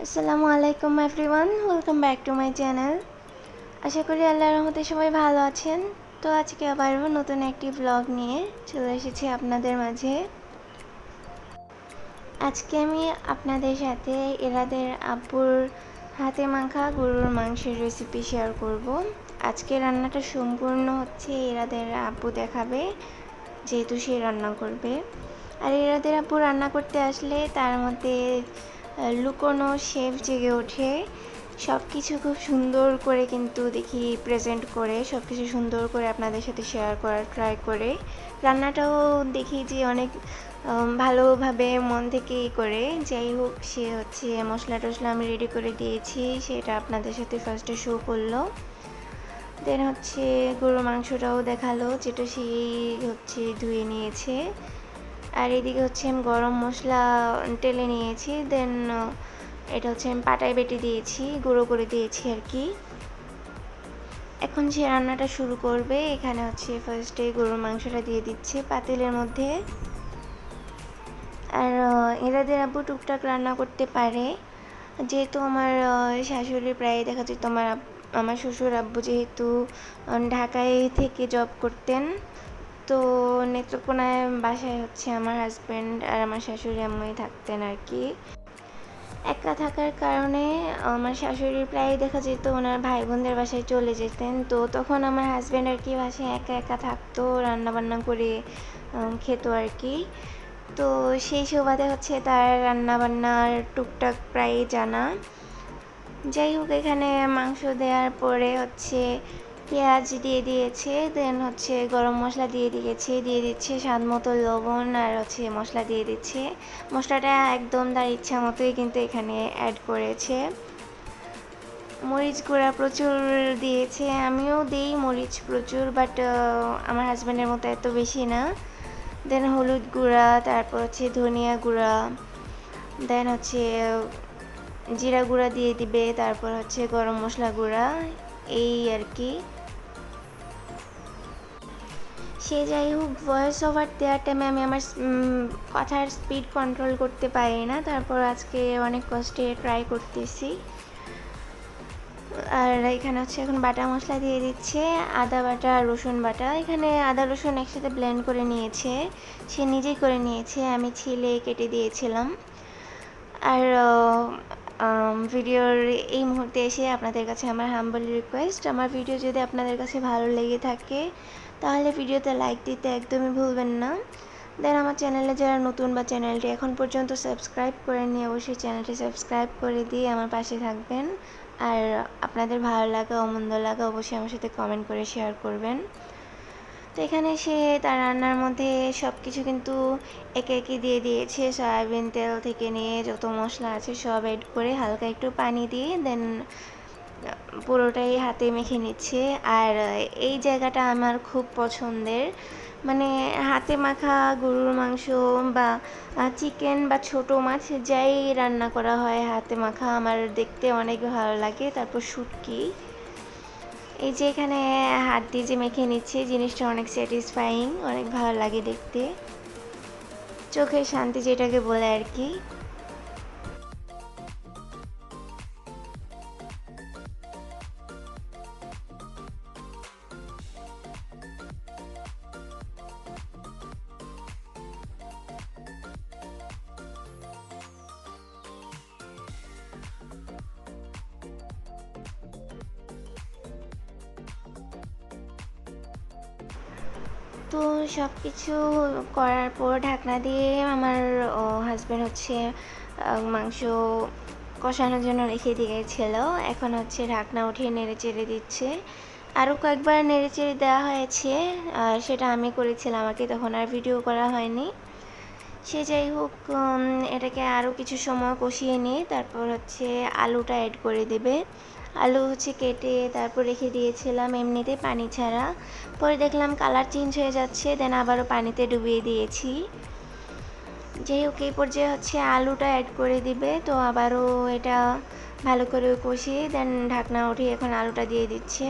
আসসালামু আলাইকুম everyone welcome back to my channel আশা করি আল্লাহর রহমতে সবাই ভালো আছেন। তো আজকে আবারও নতুন একটি ব্লগ নিয়ে চলে এসেছি আপনাদের মাঝে। আজকে আমি আপনাদের সাথে এরাদের আব্বুর হাতে মাখা গরুর মাংসের রেসিপি শেয়ার করব। আজকে রান্নাটা সম্পূর্ণ হচ্ছে এরাদের আব্বু দেখাবে, যেহেতু সে রান্না করবে। আর এরাদের আব্বু রান্না করতে আসলে তার মধ্যে লুকোনো শেফ জেগে ওঠে। সব কিছু খুব সুন্দর করে কিন্তু দেখি প্রেজেন্ট করে সব কিছু সুন্দর করে আপনাদের সাথে শেয়ার করার ট্রাই করে। রান্নাটাও দেখি যে অনেক ভালোভাবে মন থেকে করে। যাই হোক, সে হচ্ছে মশলা টশলা আমি রেডি করে দিয়েছি, সেটা আপনাদের সাথে ফার্স্টে শো করল। দেন হচ্ছে গরুর মাংসটাও দেখাল, যেটা সেই হচ্ছে ধুয়ে নিয়েছে। আর এদিকে হচ্ছে আমি গরম মশলা টেলে নিয়েছি দেন এটা হচ্ছে আমি পাটায় বেটে দিয়েছি, গুঁড়ো করে দিয়েছি আর কি। এখন সে রান্নাটা শুরু করবে, এখানে হচ্ছে ফার্স্টে গরুর মাংসটা দিয়ে দিচ্ছে পাতিলের মধ্যে। আর এরাদের আব্বু টুকটাক রান্না করতে পারে। যেহেতু আমার শাশুড়ি প্রায় দেখা যেত আমার আমার শ্বশুর আব্বু যেহেতু ঢাকায় থেকে জব করতেন তো নেত্রকোনায় বাসায় হচ্ছে আমার হাজব্যান্ড আর আমার শাশুড়ি আম্মুই থাকতেন আর কি। একা থাকার কারণে আমার শাশুড়ি প্রায় দেখা যেত ওনার ভাই বোনদের বাসায় চলে যেতেন। তো তখন আমার হাজব্যান্ড আর কি বাসায় একা একা থাকতো রান্না বান্না করে খেত আর কি। তো সেই সুবাদে হচ্ছে তার রান্না বান্নার টুকটাক প্রায় জানা। যাই হোক, এখানে মাংস দেওয়ার পরে হচ্ছে পেঁয়াজ দিয়ে দিয়েছে দেন হচ্ছে গরম মশলা দিয়ে দিয়েছে, দিয়ে দিচ্ছে স্বাদ মতো লবণ আর হচ্ছে মশলা দিয়ে দিচ্ছে। মশলাটা একদম তার ইচ্ছা মতোই কিন্তু এখানে অ্যাড করেছে। মরিচ গুঁড়া প্রচুর দিয়েছে, আমিও দিই মরিচ প্রচুর বাট আমার হাজব্যান্ডের মতো এত বেশি না। দেন হলুদ গুঁড়া, তারপর হচ্ছে ধনিয়া গুঁড়া দেন হচ্ছে জিরা গুঁড়া দিয়ে দিবে, তারপর হচ্ছে গরম মশলা গুঁড়া, এই আর কি। সে যাই হোক ভয়েস ওভার দেওয়ার টাইমে আমি আমার কথার স্পিড কন্ট্রোল করতে পারি না। তারপর আজকে অনেক কষ্টে ট্রাই করতেছি। আর এখানে হচ্ছে এখন বাটা মশলা দিয়ে দিচ্ছে, আদা বাটা, রসুন বাটা। এখানে আদা, রসুন একসাথে ব্লেন্ড করে নিয়েছে। সে নিজেই করে নিয়েছে, আমি ছিলে কেটে দিয়েছিলাম। আর ভিডিওর এই মুহূর্তে এসে আপনাদের কাছে আমার হাম্বল রিকোয়েস্ট আমার ভিডিও যদি আপনাদের কাছে ভালো লেগে থাকে তাহলে ভিডিওতে লাইক দিতে একদমই ভুলবেন না। দেন আমার চ্যানেলে যারা নতুন বা চ্যানেলটি এখন পর্যন্ত সাবস্ক্রাইব করে নিয়ে অবশ্যই চ্যানেলটি সাবস্ক্রাইব করে দিয়ে আমার পাশে থাকবেন। আর আপনাদের ভালো লাগা অমন্দ লাগা অবশ্যই আমার সাথে কমেন্ট করে শেয়ার করবেন। তো এখানে সে তার রান্নার মধ্যে সব কিছু কিন্তু একে একে দিয়ে দিয়েছে। সয়াবিন তেল থেকে নিয়ে যত মশলা আছে সব এড করে হালকা একটু পানি দিয়ে দেন পুরোটাই হাতে মেখে নিচ্ছে। আর এই জায়গাটা আমার খুব পছন্দের। মানে হাতে মাখা গরুর মাংস বা চিকেন বা ছোট মাছ যাই রান্না করা হয় হাতে মাখা, আমার দেখতে অনেক ভালো লাগে। তারপর শুটকি। এই যে এখানে হাত দিয়ে যে মেখে নিচ্ছে, জিনিসটা অনেক স্যাটিসফাইং অনেক ভালো লাগে দেখতে। চোখের শান্তি যেটাকে বলে আর কি। তো সব কিছু করার পর ঢাকনা দিয়ে আমার হাজব্যান্ড হচ্ছে মাংস কষানোর জন্য রেখে দিয়েছিল। এখন হচ্ছে ঢাকনা উঠিয়ে নেড়ে চেড়ে দিচ্ছে। আরও কয়েকবার নেড়ে চেড়ে দেওয়া হয়েছে, আর সেটা আমি করেছিলাম, আমাকে তখন আর ভিডিও করা হয়নি। সে যাই হোক এটাকে আরও কিছু সময় কষিয়ে নিয়ে তারপর হচ্ছে আলুটা অ্যাড করে দেবে। আলু হচ্ছে কেটে তারপর রেখে দিয়েছিলাম এমনিতে পানি ছাড়া। পরে দেখলাম কালার চেঞ্জ হয়ে যাচ্ছে, দেন আবারও পানিতে ডুবিয়ে দিয়েছি। যাই এই পর্যায়ে হচ্ছে আলুটা অ্যাড করে দিবে, তো আবারও এটা ভালো করে কষিয়ে, দেন ঢাকনা উঠিয়ে এখন আলুটা দিয়ে দিচ্ছে।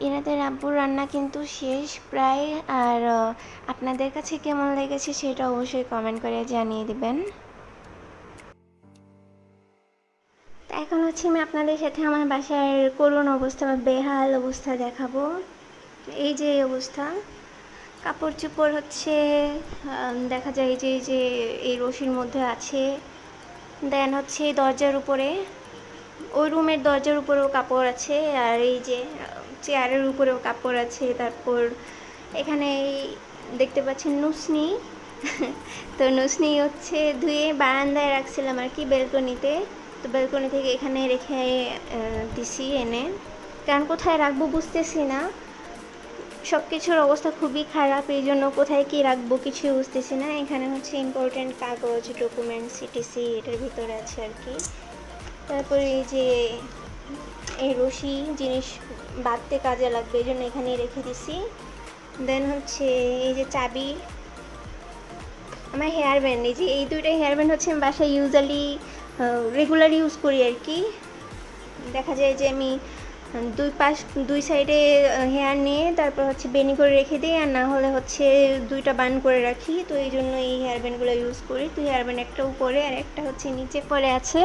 এনাদের আব্বুর রান্না কিন্তু শেষ প্রায়, আর আপনাদের কাছে কেমন লেগেছে সেটা অবশ্যই কমেন্ট করে জানিয়ে দিবেন। এখন হচ্ছে আমি আপনাদের সাথে আমার বাসার করুণ অবস্থা বা বেহাল অবস্থা দেখাবো। এই যে এই অবস্থা কাপড় চোপড় হচ্ছে দেখা যায় যে যে, এই রশির মধ্যে আছে। দেন হচ্ছে দরজার উপরে। ওই রুমের দরজার উপরেও কাপড় আছে আর এই যে, চেয়ারের উপরেও কাপড় আছে। তারপর এখানে দেখতে পাচ্ছেন নুসনি। তো নুসনি হচ্ছে ধুয়ে বারান্দায় রাখছিলাম আর কি বেলকনিতে তো বেলকনি থেকে এখানে রেখে দিছি এনে। কারণ কোথায় রাখব বুঝতেছি না। সব কিছুর অবস্থা খুবই খারাপ, এই জন্য কোথায় কি রাখব কিছুই বুঝতেছি না। এখানে হচ্ছে ইম্পর্টেন্ট কাগজ ডকুমেন্ট সিটিসি এটার ভিতরে আছে আর কি। তারপরে এই যে এই রশি জিনিস বাঁধতে কাজে লাগবে, এই জন্য এখানে রেখে দিছি। দেন হচ্ছে এই যে চাবি, আমার হেয়ার ব্যান্ড এই যে এই দুইটা হেয়ার ব্যান্ড হচ্ছে আমি বাসায় ইউজালি রেগুলার ইউজ করি আর কি। দেখা যায় যে আমি দুই পাশ, দুই সাইডে হেয়ার নিয়ে তারপর হচ্ছে বেনি করে রেখে দিই, আর না হলে হচ্ছে দুইটা বান করে রাখি। তো এই জন্য এই হেয়ার ব্যান্ডগুলো ইউজ করি। তো হেয়ার ব্যান্ড একটা উপরে আর একটা হচ্ছে নিচে পরে আছে।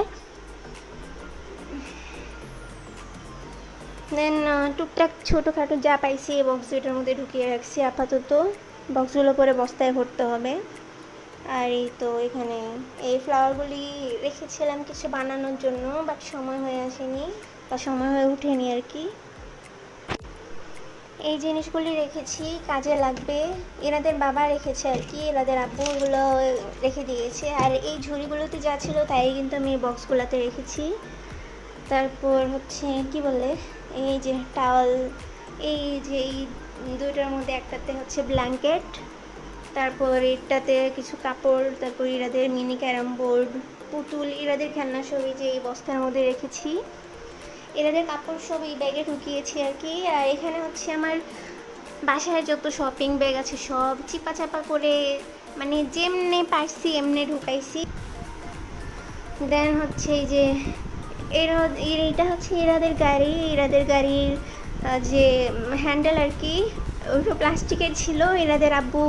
দেন টুকটাক ছোটোখাটো যা পাইছি এই বক্স দুইটার মধ্যে ঢুকিয়ে রাখছি। আপাতত বক্সগুলো পরে বস্তায় ভরতে হবে। আর এই তো এখানে এই ফ্লাওয়ারগুলি রেখেছিলাম কিছু বানানোর জন্য বাট সময় হয়ে আসেনি বা সময় হয়ে ওঠেনি আর কি। এই জিনিসগুলি রেখেছি, কাজে লাগবে। এনাদের বাবা রেখেছে আর কি, এনাদের আব্বু এগুলো রেখে দিয়েছে। আর এই ঝুড়িগুলোতে যা ছিল তাই কিন্তু আমি এই বক্সগুলোতে রেখেছি। তারপর হচ্ছে, কি বলে? এই যে টাওয়াল এই যে এই দুইটার মধ্যে একটাতে হচ্ছে ব্ল্যাঙ্কেট তারপর এটাতে কিছু কাপড়, তারপর ইরাদের মিনি ক্যারাম বোর্ড পুতুল ইরাদের খেলনা সবই যে এই বস্তার মধ্যে রেখেছি। এরাদের কাপড় সব এই ব্যাগে ঢুকিয়েছি আর কি। আর এখানে হচ্ছে আমার বাসায় যত শপিং ব্যাগ আছে সব চিপা চাপা করে মানে যেমনে পারছি, এমনি ঢুকাইছি। দেন হচ্ছে এই যে এরা এটা হচ্ছে এরাদের গাড়ি, এরাদের গাড়ির যে হ্যান্ডেল আর কি ওটা প্লাস্টিকের ছিল, এরাদের আব্বু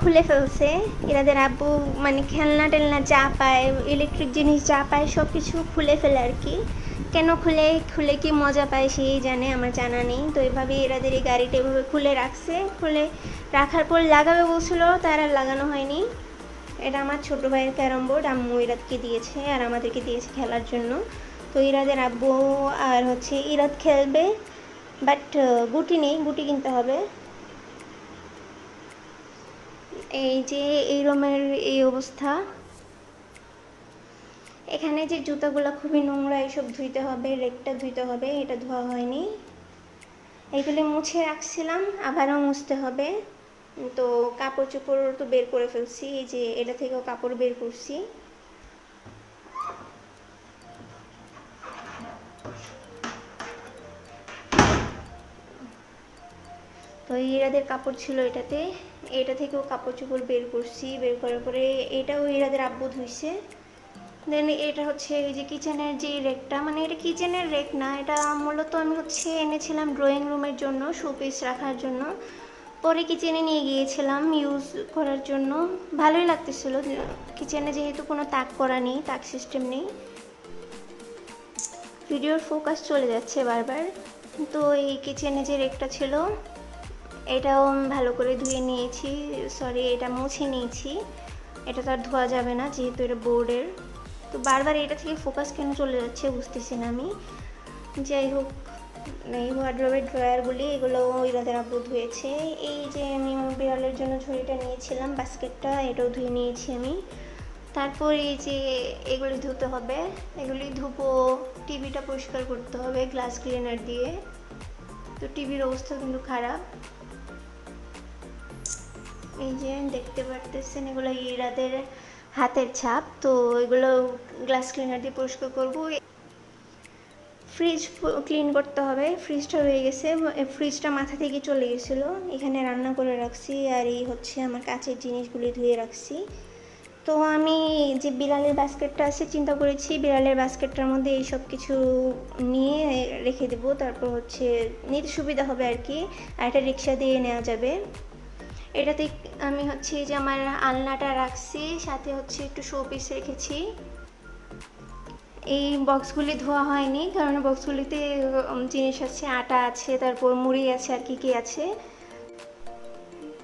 খুলে ফেলছে। এরাদের আব্বু মানে খেলনা টেলনা যা পায় ইলেকট্রিক জিনিস যা পায় সব কিছু খুলে ফেলে আর কি। কেন খুলে? খুলে কি মজা পায় সেই জানে, আমার জানা নেই। তো এভাবে এরাদের এই গাড়িটা এভাবে খুলে রাখছে। খুলে রাখার পর লাগাবে বলছিল, তার আর লাগানো হয়নি। এটা আমার ছোটো ভাইয়ের ক্যারাম বোর্ড, আম্মু ইরাদকে দিয়েছে আর আমাদেরকে দিয়েছে খেলার জন্য। তো ইরাদের আব্বু আর হচ্ছে ইরাদ খেলবে বাট গুটি নেই গুটি কিনতে হবে। এই যে, এই রুমের এই অবস্থা। এখানে যে জুতাগুলো খুবই নোংরা এইসব ধুইতে হবে, রেকটা ধুইতে হবে, এটা ধোয়া হয়নি। এইগুলি মুছে রাখছিলাম, আবারও মুছতে হবে। তো কাপড় চোপড় তো বের করে ফেলছি, এই যে এটা থেকেও কাপড় বের করছি। ইরাদের কাপড় ছিল এটাতে। এটা থেকেও কাপড় চোপড় বের করছি, বের করার পরে এটাও ইরাদের আব্বু ধুইছে। দেন এটা হচ্ছে এই যে কিচেনের যে রেকটা মানে এটা কিচেনের রেক না, এটা মূলত আমি হচ্ছে এনেছিলাম ড্রয়িং রুমের জন্য শোপিস রাখার জন্য। পরে কিচেনে নিয়ে গিয়েছিলাম ইউজ করার জন্য। ভালোই লাগতেছিল। কিচেনে যেহেতু কোনো তাক করা নেই, তাক সিস্টেম নেই। ভিডিওর ফোকাস চলে যাচ্ছে বারবার। তো এই কিচেনে যে রেকটা ছিল এটাও আমি ভালো করে ধুয়ে নিয়েছি। সরি এটা মুছে নিয়েছি। এটা তো আর ধোয়া যাবে না, যেহেতু এটা বোর্ডের। তো বারবার এটা থেকে ফোকাস কেন চলে যাচ্ছে বুঝতেছি না আমি। যাই হোক, এই ওয়ার্ড্রোবের ড্রয়ারগুলি এগুলো ইরাদের আব্বু ধুয়েছে। এই যে আমি বিড়ালের জন্য ঝুড়িটা নিয়েছিলাম, বাস্কেটটা, এটাও ধুয়ে নিয়েছি আমি। তারপর এই যে এগুলি ধুতে হবে, এগুলি ধুবো টিভিটা পরিষ্কার করতে হবে গ্লাস ক্লিনার দিয়ে। তো টিভির অবস্থা কিন্তু খারাপ। এই যে দেখতে পারতেছেন, এগুলো ইরাদের হাতের ছাপ। তো এগুলো গ্লাস ক্লিনার দিয়ে পরিষ্কার করব। ফ্রিজ ক্লিন করতে হবে। ফ্রিজটা রয়ে গেছে। ফ্রিজটা মাথা থেকে চলে গেছিল। এখানে রান্না করে রাখছি আর এই হচ্ছে আমার কাছের জিনিসগুলি ধুয়ে রাখছি। তো আমি যে বিড়ালের বাস্কেটটা আছে, চিন্তা করেছি বিড়ালের বাস্কেটটার মধ্যে এই সব কিছু নিয়ে রেখে দেবো। তারপর হচ্ছে, নিতে সুবিধা হবে আর কি। আর একটা রিক্সা দিয়ে নেওয়া যাবে। এটাতে আমি হচ্ছে যে আমার আলনাটা রাখছি, সাথে হচ্ছে একটু শো পিস রেখেছি। এই বক্সগুলি ধোয়া হয়নি, কারণ বক্সগুলিতে জিনিস আছে, আটা আছে, তারপর মুড়ি আছে আর কি কি আছে।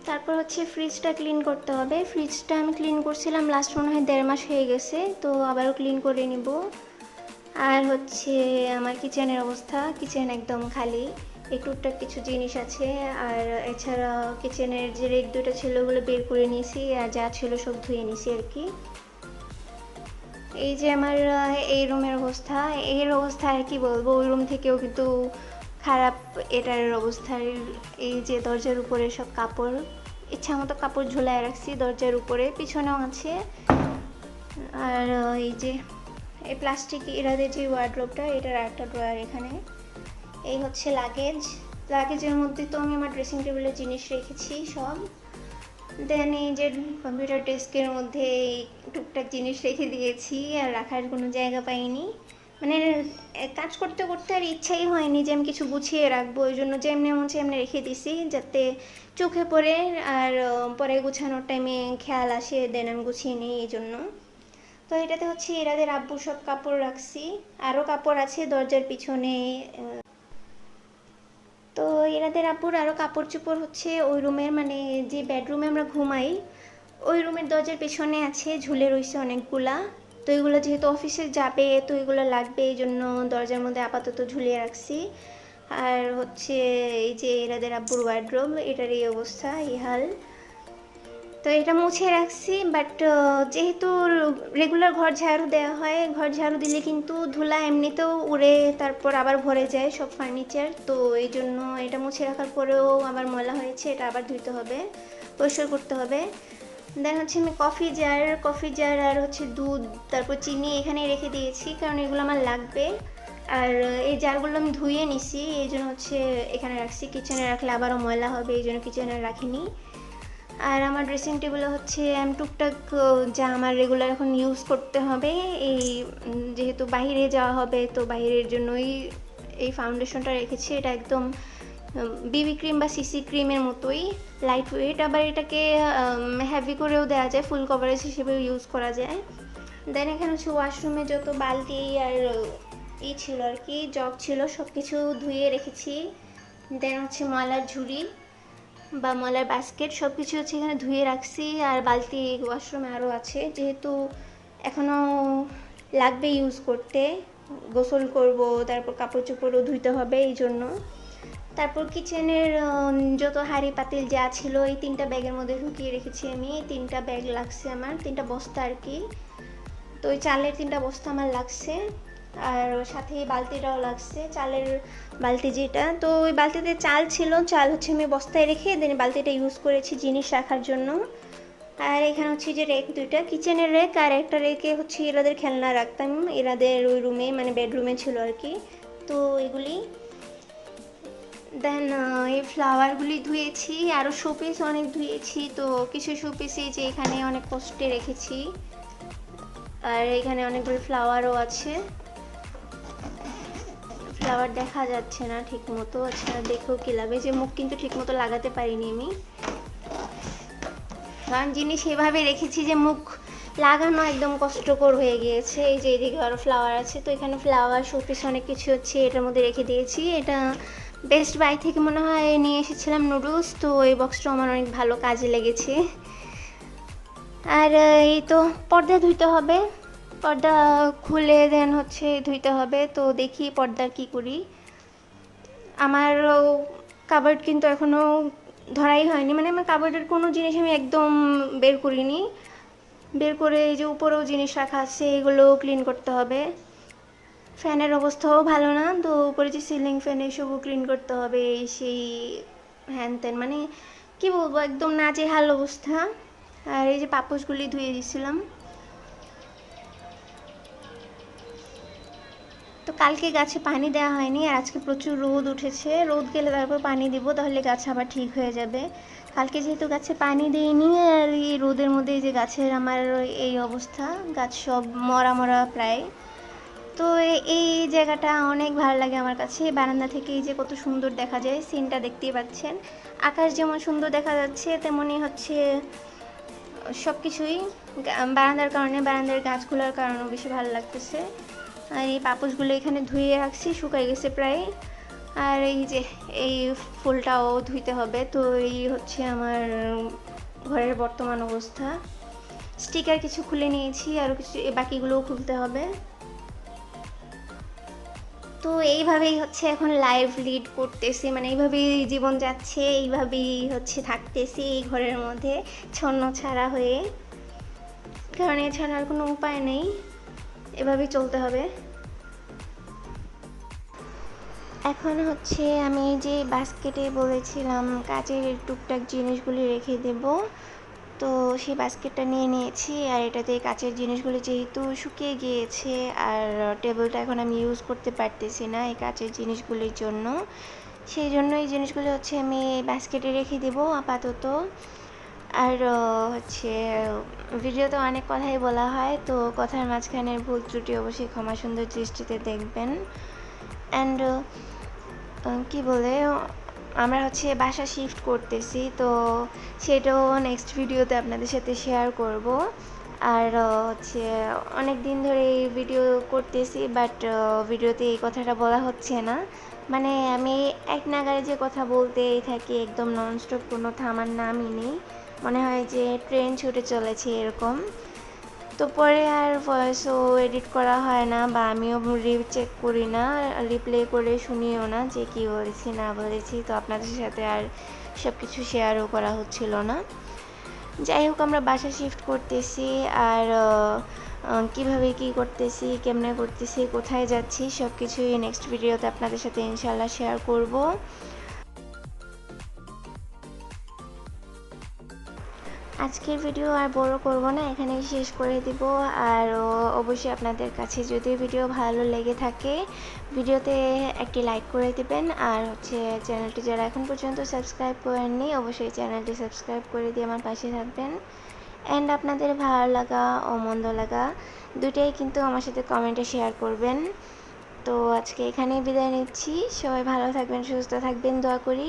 তারপর হচ্ছে ফ্রিজটা ক্লিন করতে হবে। ফ্রিজটা আমি ক্লিন করছিলাম লাস্ট মনে হয় দেড় মাস হয়ে গেছে, তো আবারও ক্লিন করে নিব। আর হচ্ছে আমার কিচেনের অবস্থা কিচেন একদম খালি। এই টুকটাক কিছু জিনিস আছে, আর এছাড়া কিচেনের যে রেক দুটো ছিল ওগুলো বের করে নিয়েছি, আর যা ছিল সব ধুয়ে নিয়েছি আর কি। এই যে আমার এই রুমের অবস্থা, এর অবস্থা আর কি বলব, ওই রুম থেকেও কিন্তু খারাপ এটার অবস্থার, এই যে দরজার উপরে সব কাপড় ইচ্ছা মতো কাপড় ঝুলায় রাখছি দরজার উপরে, পিছনেও আছে। আর এই যে, এই প্লাস্টিক এরাদের যে ওয়ার্ড্রোবটা এটার একটা ড্রয়ার এখানে। এই হচ্ছে লাগেজ লাগেজের মধ্যে তো আমি আমার ড্রেসিং টেবিলের জিনিস রেখেছি সব। দেন এই যে কম্পিউটার ডেস্কের মধ্যে এই টুকটাক জিনিস রেখে দিয়েছি আর রাখার কোনো জায়গা পাইনি। মানে কাজ করতে করতে আর ইচ্ছাই হয়নি যে আমি কিছু গুছিয়ে রাখব। ওই জন্য যেমনি মন এমনি রেখে দিছি যাতে চোখে পড়ে আর পরে গুছানোর টাইমে খেয়াল আসে দেন আমি গুছিয়ে নিই এই জন্য। তো এটাতে হচ্ছে এরাদের আব্বু সব কাপড় রাখছি। আরও কাপড় আছে দরজার পিছনে এরাদের আপুর আরও কাপড় চোপড় হচ্ছে, ওই রুমের মানে যে বেডরুমে আমরা ঘুমাই, ওই রুমের দরজার পেছনে আছে, ঝুলে রয়েছে অনেকগুলা। তো এগুলো যেহেতু অফিসে যাবে, তো এগুলো লাগবে, এই জন্য দরজার মধ্যে আপাতত ঝুলিয়ে রাখছি। আর হচ্ছে এই যে এরাদের আব্বুর ওয়ার্ড্রোব এটার এই অবস্থা এই হাল তো এটা মুছে রাখছি বাট যেহেতু রেগুলার ঘর ঝাড়ু দেওয়া হয়, ঘর ঝাড়ু দিলে কিন্তু ধুলা এমনিতেও উড়ে, তারপর আবার ভরে যায় সব ফার্নিচার তো এই জন্য এটা মুছে রাখার পরেও আবার ময়লা হয়েছে, এটা আবার ধুতে হবে, পরিষ্কার করতে হবে। দেন হচ্ছে আমি কফি জার কফি জার আর হচ্ছে দুধ, তারপর চিনি এখানে রেখে দিয়েছি, কারণ এগুলো আমার লাগবে। আর এই জারগুলো আমি ধুয়ে নিছি, এই জন্য হচ্ছে এখানে রাখছি কিচেনে রাখলে আবারও ময়লা হবে, এই জন্য কিচেনে রাখিনি। আর আমার ড্রেসিং টেবিলে হচ্ছে আমি টুকটাক যা আমার রেগুলার এখন ইউজ করতে হবে, এই যেহেতু বাইরে যাওয়া হবে, তো বাইরের জন্যই এই ফাউন্ডেশনটা রেখেছি। এটা একদম বিবি ক্রিম বা সিসি ক্রিমের মতোই লাইট ওয়েট আবার এটাকে হ্যাভি করেও দেওয়া যায় ফুল কভারেজ হিসেবেও ইউজ করা যায়। দেন এখানে হচ্ছে ওয়াশরুমে যত বালতি আর, ই ছিল আর কি, জগ ছিল সব কিছু ধুয়ে রেখেছি। দেন হচ্ছে ময়লার ঝুড়ি। বা ময়লার বাস্কেট সব কিছু হচ্ছে এখানে ধুয়ে রাখছি আর বালতি ওয়াশরুমে আরও আছে। যেহেতু এখনও লাগবে ইউজ করতে, গোসল করব, তারপর কাপড় চোপড়ও ধুইতে হবে এই জন্য। তারপর কিচেনের যত হাঁড়ি পাতিল যা ছিল, এই তিনটা ব্যাগের মধ্যে ঢুকিয়ে রেখেছি আমি। তিনটা ব্যাগ লাগছে আমার, তিনটা বস্তা আর কি। তো ওই চালের তিনটা বস্তা আমার লাগছে। আর সাথে বালতিটাও লাগছে, চালের বালতি যেটা। তো ওই বালতিতে চাল ছিল, চাল হচ্ছে আমি বস্তায় রেখে দেন বালতিটা ইউজ করেছি জিনিস রাখার জন্য। আর এখানে হচ্ছে যে রেক দুইটা কিচেনের রেক আর একটা রেকে হচ্ছে এরাদের খেলনা রাখতাম, এরাদের ওই রুমে মানে বেডরুমে ছিল আর কি। তো এগুলি। দেন এই ফ্লাওয়ারগুলি ধুয়েছি আরও শোপিস অনেক ধুয়েছি, তো কিছু শোপিস যে এখানে অনেক কষ্টে রেখেছি। আর এখানে অনেকগুলো ফ্লাওয়ারও আছে। ফ্লাওয়ার দেখা যাচ্ছে না ঠিক মতো আচ্ছা দেখেও কি লাগবে যে মুখ কিন্তু ঠিক মতো লাগাতে পারিনি আমি। কারণ জিনিস এভাবে রেখেছি যে মুখ লাগানো একদম কষ্টকর হয়ে গিয়েছে। এই যে এদিকে আরও ফ্লাওয়ার আছে, তো এখানে ফ্লাওয়ার শোপিস অনেক কিছু হচ্ছে, এটার মধ্যে রেখে দিয়েছি। এটা বেস্ট বাই থেকে মনে হয় নিয়ে এসেছিলাম নুডলস তো এই বক্সটা আমার অনেক ভালো কাজে লেগেছে। আর এই তো পর্দা ধুইতে হবে। পর্দা খুলে দেন হচ্ছে ধুইতে হবে। তো দেখি পর্দার কি করি। আমার কাবার্ড কিন্তু এখনও ধরাই হয়নি। মানে আমার কাবার্ডের কোনো জিনিস আমি একদম বের করিনি। বের করে এই যে উপরেও জিনিস রাখা আছে, এগুলো ক্লিন করতে হবে। ফ্যানের অবস্থাও ভালো না। তো উপরে যে সিলিং ফ্যান এসবও ক্লিন করতে হবে সেই হ্যান ত্যান মানে কি বলব, একদম নাজেহাল অবস্থা। আর এই যে পাপোশগুলি ধুয়ে দিয়েছিলাম তো কালকে গাছে পানি দেওয়া হয়নি আর আজকে প্রচুর রোদ উঠেছে। রোদ গেলে তারপর পানি দিব, তাহলে গাছ আবার ঠিক হয়ে যাবে। কালকে যেহেতু গাছে পানি দিইনি আর এই রোদের মধ্যে যে গাছের আমার এই অবস্থা, গাছ সব মরা মরা প্রায়। তো এই জায়গাটা অনেক ভালো লাগে আমার কাছে। বারান্দা থেকে এই যে কত সুন্দর দেখা যায়, সিনটা দেখতেই পাচ্ছেন। আকাশ যেমন সুন্দর দেখা যাচ্ছে তেমনই হচ্ছে সব কিছুই বারান্দার কারণে, বারান্দার গাছগুলোর কারণেও বেশি ভালো লাগতেছে। আর এই পাপোশগুলো এখানে ধুয়ে রাখছি শুকাই গেছে প্রায়। আর এই যে, এই ফুলটাও ধুইতে হবে। তো এই হচ্ছে আমার ঘরের বর্তমান অবস্থা। স্টিকার কিছু খুলে নিয়েছি আরও কিছু বাকিগুলোও খুলতে হবে। তো এইভাবেই হচ্ছে এখন লাইভ লিড করতেছি। মানে এইভাবেই জীবন যাচ্ছে, এইভাবেই হচ্ছে থাকতেছি এই ঘরের মধ্যে, ছন্ন ছাড়া হয়ে। কারণ এছাড়া আর কোনো উপায় নেই। এভাবেই চলতে হবে। এখন হচ্ছে আমি যে বাস্কেটে বলেছিলাম কাচের টুকটাক জিনিসগুলি রেখে দেব। তো সেই বাস্কেটটা নিয়ে নিয়েছি আর এটাতে কাচের জিনিসগুলি যেহেতু শুকিয়ে গিয়েছে আর টেবিলটা এখন আমি ইউজ করতে পারতেছি না এই কাচের জিনিসগুলির জন্য, সেই জন্য এই জিনিসগুলো হচ্ছে আমি বাস্কেটে রেখে দেব আপাতত। আর হচ্ছে, ভিডিওতে অনেক কথাই বলা হয়, তো কথার মাঝখানের ভুল ত্রুটি অবশ্যই ক্ষমা সুন্দর দৃষ্টিতে দেখবেন। অ্যান্ড কি বলে, আমরা হচ্ছে বাসা শিফট করতেছি, তো সেটাও নেক্সট ভিডিওতে আপনাদের সাথে শেয়ার করব। আর হচ্ছে, অনেক দিন ধরে ভিডিও করতেছি বাট ভিডিওতে এই কথাটা বলা হচ্ছে না। মানে আমি এক নাগারে যে কথা বলতেই থাকি, একদম নন ননস্টপ কোনো থামার নামই নেই। মনে হয় যে ট্রেন ছুটে চলেছে এরকম। তো পরে আর ভয়েসও এডিট করা হয় না বা আমিও রিচেক করি না রিপ্লে করে শুনিও না যে কি বলেছি, না বলেছি। তো আপনাদের সাথে আর সব কিছু শেয়ারও করা হচ্ছিল না। যাই হোক, আমরা বাসা শিফট করতেছি আর কীভাবে কি করতেছি, কেমনে করতেছি, কোথায় যাচ্ছি সব কিছুই নেক্সট ভিডিওতে আপনাদের সাথে ইনশাল্লাহ শেয়ার করব। আজকের ভিডিও আর বড় করব না, এখানেই শেষ করে দিব। আর অবশ্যই আপনাদের কাছে যদি ভিডিও ভালো লেগে থাকে, ভিডিওতে একটি লাইক করে দিবেন। আর হচ্ছে চ্যানেলটি যারা এখন পর্যন্ত সাবস্ক্রাইব করেননি, অবশ্যই চ্যানেলটি সাবস্ক্রাইব করে দিয়ে আমার পাশে থাকবেন। অ্যান্ড আপনাদের ভালো লাগা ও মন্দ লাগা দুটাই কিন্তু আমার সাথে কমেন্টে শেয়ার করবেন। তো আজকে এখানেই বিদায় নিচ্ছি। সবাই ভালো থাকবেন, সুস্থ থাকবেন, দোয়া করি।